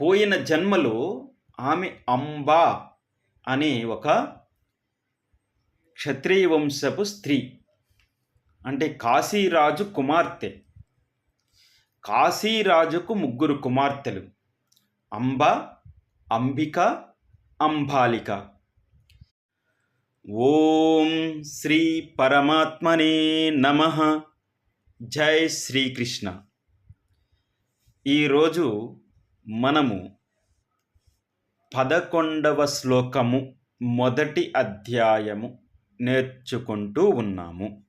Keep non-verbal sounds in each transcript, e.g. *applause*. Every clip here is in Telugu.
పోయిన జన్మలో ఆమె అంబా అనే ఒక క్షత్రియ వంశపు స్త్రీ అంటే కాశీరాజు కుమార్తె. కాశీరాజుకు ముగ్గురు కుమార్తెలు అంబ అంబిక అంబాలిక. ఓం శ్రీ పరమాత్మనే నమ. జై శ్రీకృష్ణ. ఈరోజు మనము పదకొండవ శ్లోకము మొదటి అధ్యాయము నేర్చుకుంటూ ఉన్నాము.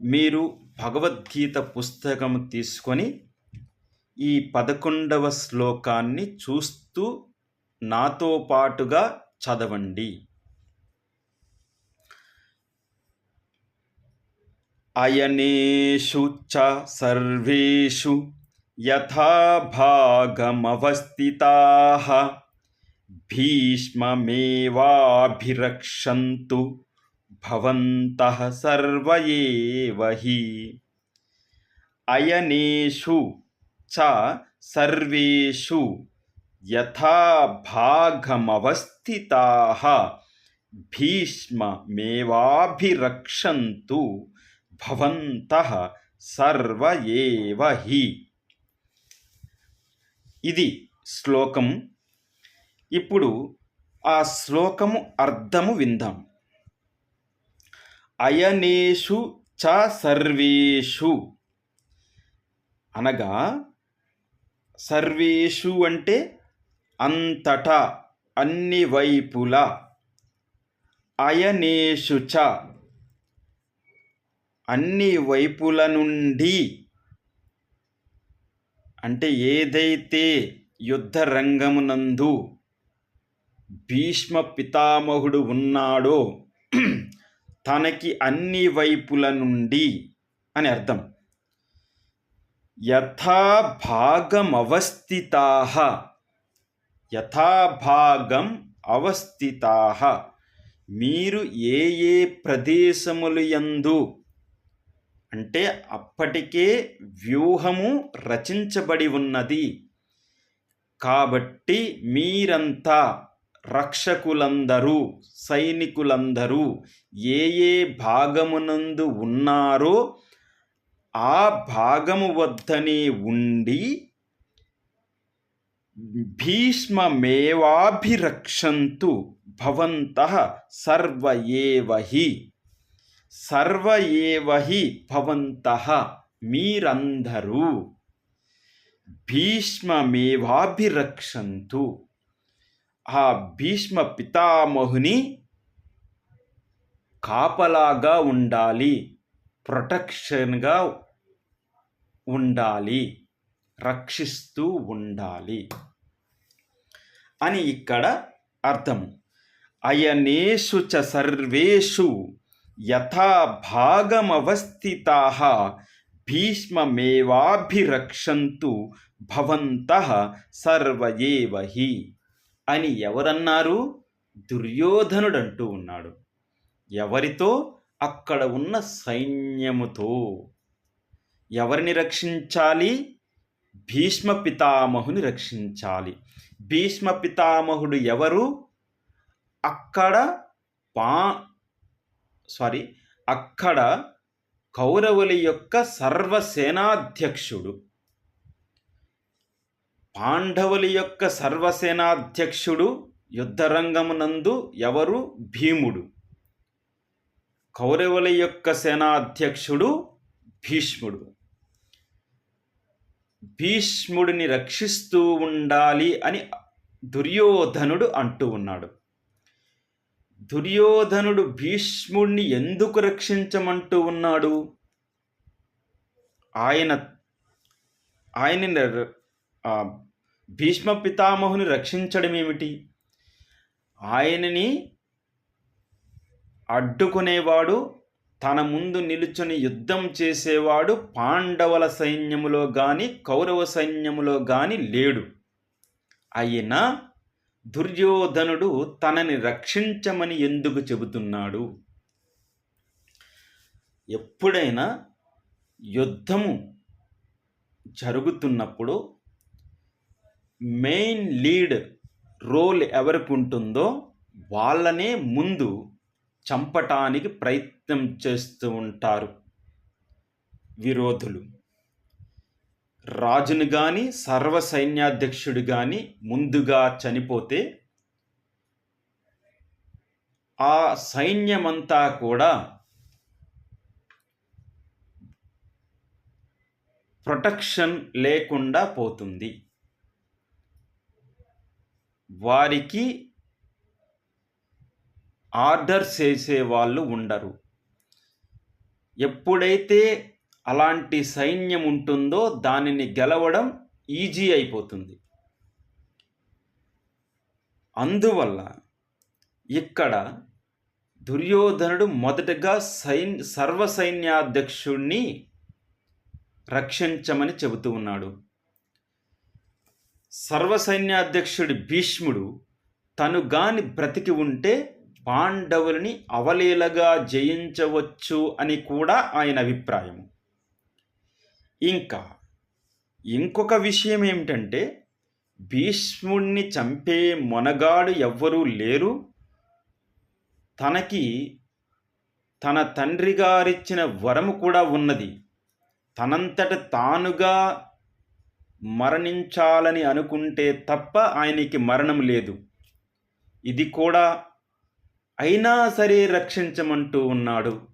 మీరు భగవద్గీత పుస్తకం తీసుకొని ఈ పదకొండవ శ్లోకాన్ని చూస్తూ నాతో పాటుగా చదవండి. అయనేషు చ సర్వేషు यथा भागमवस्थिताः भीष्ममेवाभिरक्षन्तु भवन्तः सर्व एव हि। अयनेषु च सर्वेषु यथा भागमवस्थिताः भीष्ममेवाभिरक्षन्तु भवन्तः सर्व एव हि। ఇది శ్లోకం ఇప్పుడు ఆ శ్లోకము అర్థము విందాం. అయనేషు చ సర్వేషు. అనగా సర్వేషు అంటే అంతటా అన్ని వైపులా. అయనేషు చ అన్ని వైపుల నుండి అంటే ఏదైతే యుద్ధ రంగమునందు భీష్మ పితామహుడు ఉన్నాడో *clears throat* తనకి అన్ని వైపుల నుండి అని అర్థం. యథాభాగమవస్థితా. యథాభాగం అవస్థితా. మీరు ఏ ఏ ప్రదేశములు యందు అంటే అప్పటికే వ్యూహము రచించబడి ఉన్నది. కాబట్టి మీరంతా రక్షకులందరూ సైనికులందరూ ఏ ఏ భాగమునందు ఉన్నారో ఆ భాగము వద్దనే ఉండి భీష్మమేవాభిరక్షంతు భవంత సర్వ ఏవహి సర్వ ఏవహి భవంత మీరందరూ. భీష్మమేవాభిరక్షంతు. ఆ భీష్మ పితామహుని కాపలాగా ఉండాలి ప్రొటెక్షన్గా ఉండాలి రక్షిస్తూ ఉండాలి అని ఇక్కడ అర్థం. అయనేషు చ సర్వేషు యథాభాగమవస్థితా భీష్మమేవాభిరక్షంతు భవంత సర్వ అని ఎవరన్నారు? దుర్యోధనుడంటూ ఉన్నాడు. ఎవరితో? అక్కడ ఉన్న సైన్యముతో. ఎవరిని రక్షించాలి? భీష్మ పితామహుని రక్షించాలి. భీష్మ పితామహుడు ఎవరు? అక్కడ పా సారీ అక్కడ కౌరవుల యొక్క సర్వసేనాధ్యక్షుడు పాండవుల యొక్క సర్వసేనాధ్యక్షుడు యుద్ధరంగమునందు ఎవరు? భీముడు. కౌరవుల యొక్క సేనాధ్యక్షుడు భీష్ముడు. భీష్ముడిని రక్షిస్తూ ఉండాలి అని దుర్యోధనుడు అంటూ ఉన్నాడు. దుర్యోధనుడు భీష్ముడిని ఎందుకు రక్షించమంటూ ఉన్నాడు? ఆయన ఆయనని భీష్మ పితామహుని రక్షించడం ఏమిటి ఆయనని అడ్డుకునేవాడు తన ముందు నిలుచుని యుద్ధం చేసేవాడు పాండవుల సైన్యములో కానీ కౌరవ సైన్యములో కానీ లేడు. అయినా దుర్యోధనుడు తనని రక్షించమని ఎందుకు చెబుతున్నాడు? ఎప్పుడైనా యుద్ధము జరుగుతున్నప్పుడు మెయిన్ లీడ్ రోల్ ఎవరికి ఉంటుందో వాళ్ళనే ముందు చంపటానికి ప్రయత్నం చేస్తూ ఉంటారు విరోధులు. రాజును కానీ సర్వ సైన్యాధ్యక్షుడు కానీ ముందుగా చనిపోతే ఆ సైన్యమంతా కూడా ప్రొటెక్షన్ లేకుండా పోతుంది. వారికి ఆర్డర్ చేసే వాళ్ళు ఉండరు. ఎప్పుడైతే అలాంటి సైన్యం ఉంటుందో దానిని గెలవడం ఈజీ అయిపోతుంది. అందువల్ల ఇక్కడ దుర్యోధనుడు మొదటగా సైన్ సర్వ సైన్యాధ్యక్షుణ్ణి రక్షించమని చెబుతూ ఉన్నాడు. సర్వసైన్యాధ్యక్షుడి భీష్ముడు తను గాని బ్రతికి ఉంటే పాండవులని అవలీలగా జయించవచ్చు అని కూడా ఆయన అభిప్రాయం ఇంకా ఇంకొక విషయం ఏమిటంటే భీష్ముణ్ణి చంపే మొనగాడు ఎవ్వరూ లేరు. తనకి తన తండ్రి గారిచ్చిన వరము కూడా ఉన్నది. తనంతట తానుగా మరణించాలని అనుకుంటే తప్ప ఆయనకి మరణం లేదు. ఇది కూడా అయినా సరే రక్షించమంటూ ఉన్నాడు.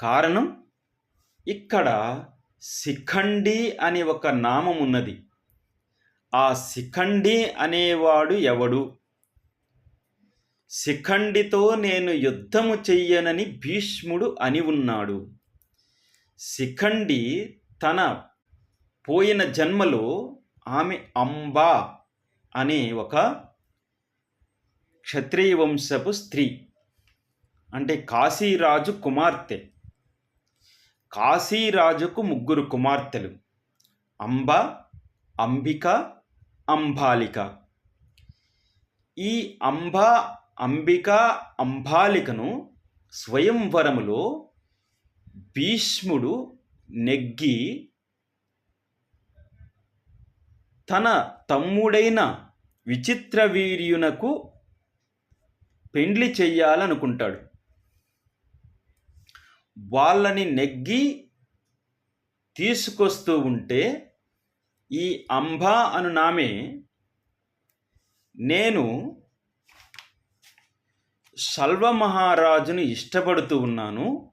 కారణం ఇక్కడ శిఖండి అనే ఒక నామం ఉన్నది ఆ శిఖండి అనేవాడు ఎవడు? శిఖండితో నేను యుద్ధము చెయ్యనని భీష్ముడు అని ఉన్నాడు. శిఖండి తన పోయిన జన్మలో ఆమె అంబా అనే ఒక క్షత్రియ వంశపు స్త్రీ అంటే కాశీరాజు కుమార్తె. కాశీరాజుకు ముగ్గురు కుమార్తెలు. అంబ అంబిక అంబాలిక. ఈ అంబ అంబిక అంబాలికను స్వయంవరములో భీష్ముడు నెగ్గి తన తమ్ముడైన విచిత్ర వీర్యునకు పెండ్లి చెయ్యాలనుకుంటాడు. వాళ్ళని నెగ్గి తీసుకొస్తూ ఉంటే ఈ అంబ అను నామే నేను మహారాజును ఇష్టపడుతూ ఉన్నాను.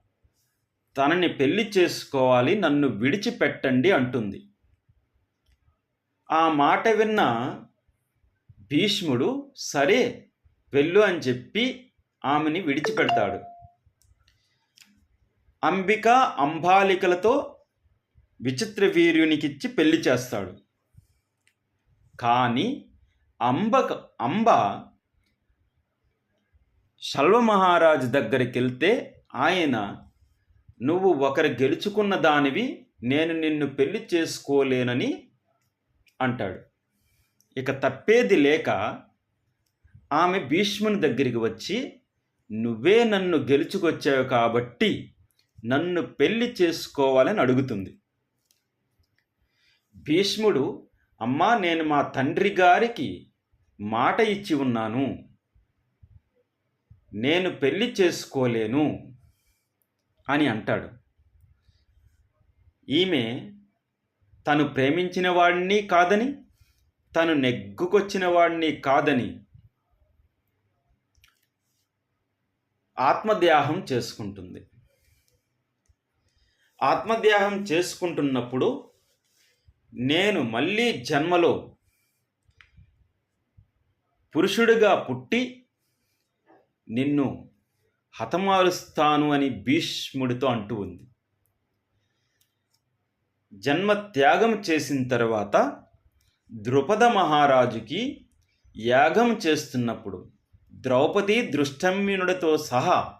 తనని పెళ్ళి చేసుకోవాలి నన్ను విడిచిపెట్టండి అంటుంది. ఆ మాట విన్న భీష్ముడు సరే వెళ్ళు అని చెప్పి ఆమెని విడిచిపెడతాడు. అంబిక అంబాలికలతో విచిత్ర వీర్యునికిచ్చి పెళ్ళి చేస్తాడు. కానీ అంబ అంబ శల్వమహారాజు దగ్గరికి వెళ్తే ఆయన నువ్వు ఒకరు గెలుచుకున్న దానివి నేను నిన్ను పెళ్ళి చేసుకోలేనని అంటాడు. ఇక తప్పేది లేక ఆమె భీష్ముని దగ్గరికి వచ్చి నువ్వే నన్ను గెలుచుకొచ్చావు కాబట్టి నన్ను పెళ్ళి చేసుకోవాలని అడుగుతుంది. భీష్ముడు అమ్మా నేను మా తండ్రి గారికి మాట ఇచ్చి ఉన్నాను. నేను పెళ్ళి చేసుకోలేను అని అంటాడు. ఈమె తను ప్రేమించిన వాడిని కాదని తను నెగ్గుకొచ్చిన వాడిని కాదని ఆత్మద్యాహం చేసుకుంటుంది. ఆత్మత్యాగం చేసుకుంటున్నప్పుడు నేను మళ్ళీ జన్మలో పురుషుడిగా పుట్టి నిన్ను హతమారుస్తాను అని భీష్ముడితో అంటూ ఉంది. జన్మ త్యాగం చేసిన తర్వాత ద్రుపద మహారాజుకి యాగం చేస్తున్నప్పుడు ద్రౌపది దృష్టమ్యునుడితో సహా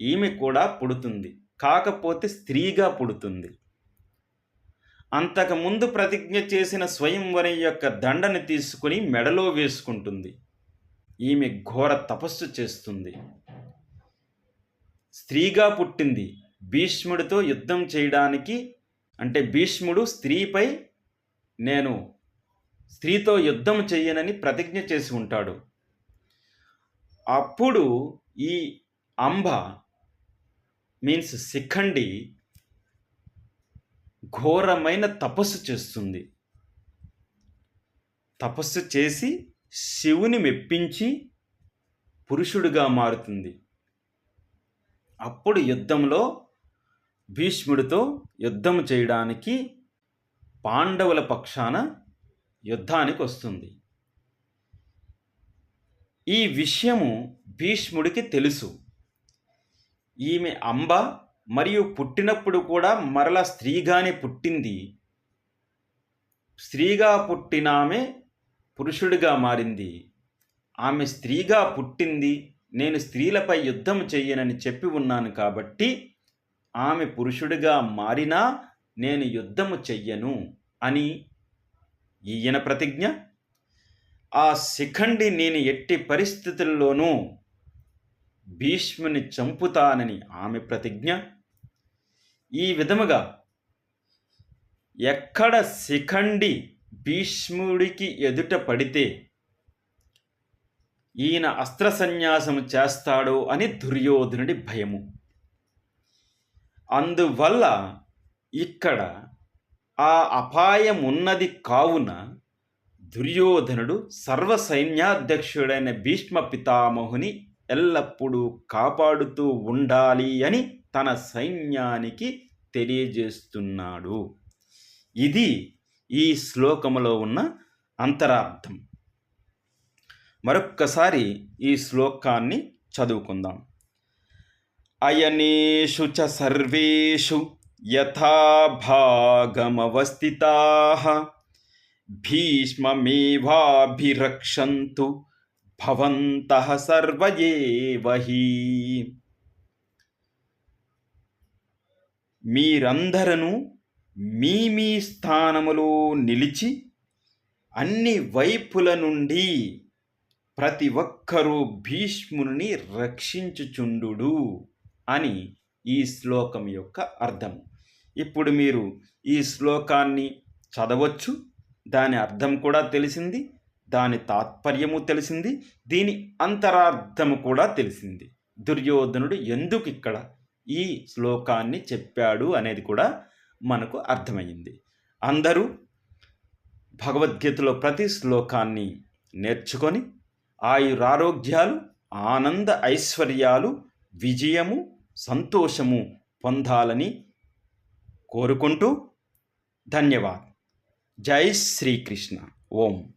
ఈమె కూడా పుడుతుంది. కాకపోతే స్త్రీగా పుడుతుంది. అంతకుముందు ప్రతిజ్ఞ చేసిన స్వయంవరం యొక్క దండని తీసుకుని మెడలో వేసుకుంటుంది. ఈమె ఘోర తపస్సు చేస్తుంది. స్త్రీగా పుట్టింది. భీష్ముడితో యుద్ధం చేయడానికి అంటే భీష్ముడు స్త్రీపై నేను స్త్రీతో యుద్ధం చెయ్యనని ప్రతిజ్ఞ చేసి ఉంటాడు. అప్పుడు ఈ అంబ మీన్స్ శిఖండి ఘోరమైన తపస్సు చేస్తుంది. తపస్సు చేసి శివుని మెప్పించి పురుషుడిగా మారుతుంది. అప్పుడు యుద్ధంలో భీష్ముడితో యుద్ధం చేయడానికి పాండవుల పక్షాన యుద్ధానికి వస్తుంది. ఈ విషయము భీష్ముడికి తెలుసు. ఈమె అంబ మరియు పుట్టినప్పుడు కూడా మరల స్త్రీగానే పుట్టింది. స్త్రీగా పుట్టిన ఆమె పురుషుడిగా మారింది. ఆమె స్త్రీగా పుట్టింది. నేను స్త్రీలపై యుద్ధం చెయ్యనని చెప్పి ఉన్నాను కాబట్టి ఆమె పురుషుడిగా మారినా నేను యుద్ధము చెయ్యను అని ఈయన ప్రతిజ్ఞ. ఆ శిఖండి నేను ఎట్టి పరిస్థితుల్లోనూ భీష్ముని చంపుతానని ఆమె ప్రతిజ్ఞ. ఈ విధముగా ఎక్కడ శిఖండి భీష్ముడికి ఎదుట పడితే ఈయన అస్త్ర సన్యాసము చేస్తాడో అని దుర్యోధనుడి భయము. అందువల్ల ఇక్కడ ఆ అపాయం ఉన్నది కావున దుర్యోధనుడు సర్వ సైన్యాధ్యక్షుడైన భీష్మ పితామహుని ఎల్లప్పుడూ కాపాడుతూ ఉండాలి అని తన సైన్యానికి తెలియజేస్తున్నాడు. ఇది ఈ శ్లోకములో ఉన్న అంతరార్థం. మరొక్కసారి ఈ శ్లోకాన్ని చదువుకుందాం. అయనేషు చ సర్వేషు యథాభాగమవస్థితా భీష్మమేవాభిరక్షంతు భవంతః సర్వ ఏవ హి మీ మీ స్థానములో నిలిచి అన్ని వైపుల నుండి ప్రతి ఒక్కరూ భీష్ముని రక్షించుచుండు అని ఈ శ్లోకం యొక్క అర్థం. ఇప్పుడు మీరు ఈ శ్లోకాన్ని చదవచ్చు దాని అర్థం కూడా తెలిసింది. దాని తాత్పర్యము తెలిసింది దీని అంతరార్థము కూడా తెలిసింది. దుర్యోధనుడు ఎందుకు ఇక్కడ ఈ శ్లోకాన్ని చెప్పాడు అనేది కూడా మనకు అర్థమైంది అందరూ భగవద్గీతలో ప్రతి శ్లోకాన్ని నేర్చుకొని ఆయురారోగ్యాలు ఆనంద ఐశ్వర్యాలు విజయము సంతోషము పొందాలని కోరుకుంటూ ధన్యవాద్. జై శ్రీకృష్ణ. ఓం.